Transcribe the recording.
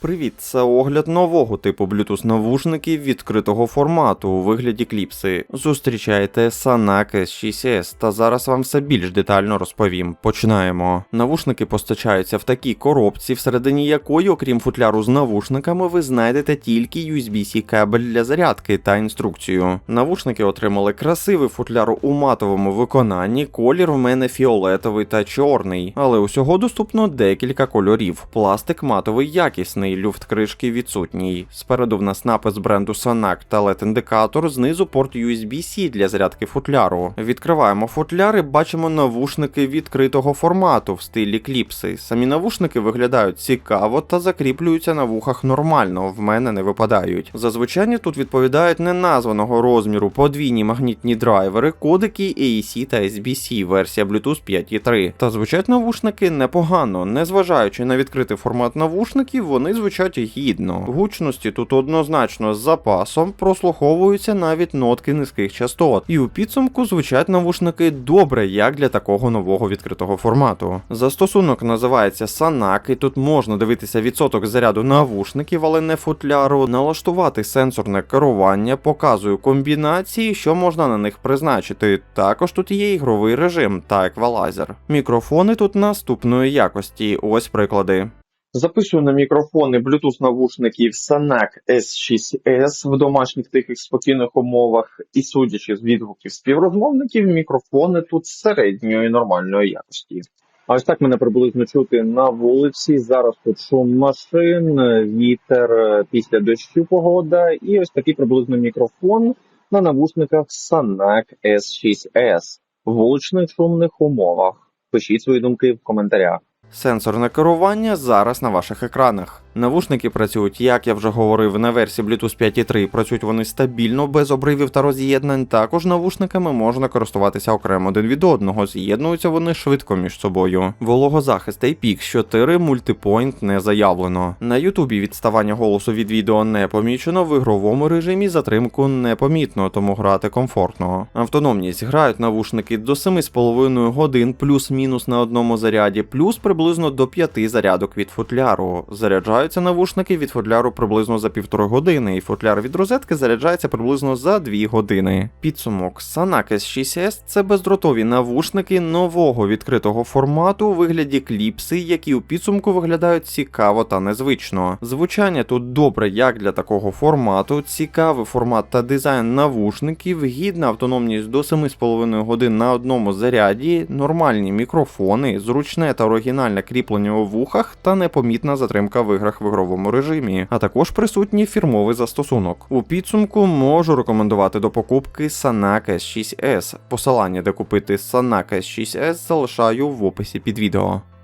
Привіт, це огляд нового типу Bluetooth навушників відкритого формату у вигляді кліпси. Зустрічайте Sanak S6S, та зараз вам все більш детально розповім. Починаємо. Навушники постачаються в такій коробці, всередині якої, окрім футляру з навушниками, ви знайдете тільки USB-C кабель для зарядки та інструкцію. Навушники отримали красивий футляр у матовому виконанні. Колір в мене фіолетовий та чорний, але усього доступно декілька кольорів. Пластик матовий якісний, люфт кришки відсутній. Спереду в нас напис бренду Sanak та LED-індикатор, знизу порт USB-C для зарядки футляру. Відкриваємо футляр і бачимо навушники відкритого формату в стилі кліпси. Самі навушники виглядають цікаво та закріплюються на вухах нормально, в мене не випадають. Зазвичай тут відповідають неназваного розміру подвійні магнітні драйвери, кодики AEC та SBC, версія Bluetooth 5.3. Та звучать навушники непогано, незважаючи на відкритий формат навушників, вони звучать гідно. Гучності тут однозначно з запасом прослуховуються навіть нотки низьких частот, і у підсумку звучать навушники добре, як для такого нового відкритого формату. Застосунок називається Sanak, і тут можна дивитися відсоток заряду навушників, але не футляру, налаштувати сенсорне керування, показую комбінації, що можна на них призначити. Також тут є ігровий режим та еквалайзер. Мікрофони тут наступної якості. Ось приклади. Записую на мікрофони Bluetooth навушників Sanak S6S в домашніх тихих спокійних умовах, і судячи з відгуків співрозмовників, мікрофони тут середньої нормальної якості. А ось так мене приблизно чути на вулиці. Зараз тут шум машин, вітер е, після дощу погода, і ось такий приблизно мікрофон на навушниках Sanak S6S в вуличних шумних умовах. Пишіть свої думки в коментарях. Сенсорне керування зараз на ваших екранах. Навушники працюють, як я вже говорив, на версії Bluetooth 5.3. Працюють вони стабільно, без обривів та роз'єднань. Також навушниками можна користуватися окремо один від одного. З'єднуються вони швидко між собою. Вологозахист IPX4 мультипойнт не заявлено. На Ютубі відставання голосу від відео не помічено. В ігровому режимі затримку не помітно, тому грати комфортно. Автономність грають навушники до 7,5 годин, плюс-мінус на одному заряді, плюс приблизно до 5 зарядок від футляру. Заряджаються навушники від футляру приблизно за півтори години, і футляр від розетки заряджається приблизно за 2 години. Підсумок Sanak S6S – це бездротові навушники нового відкритого формату у вигляді кліпси, які у підсумку виглядають цікаво та незвично. Звучання тут добре як для такого формату, цікавий формат та дизайн навушників, гідна автономність до 7,5 годин на одному заряді, нормальні мікрофони, зручне та оригінальне кріплення у вухах та непомітна затримка в іграх в ігровому режимі, а також присутній фірмовий застосунок. У підсумку можу рекомендувати до покупки Sanak S6S. Посилання, де купити Sanak S6S, залишаю в описі під відео.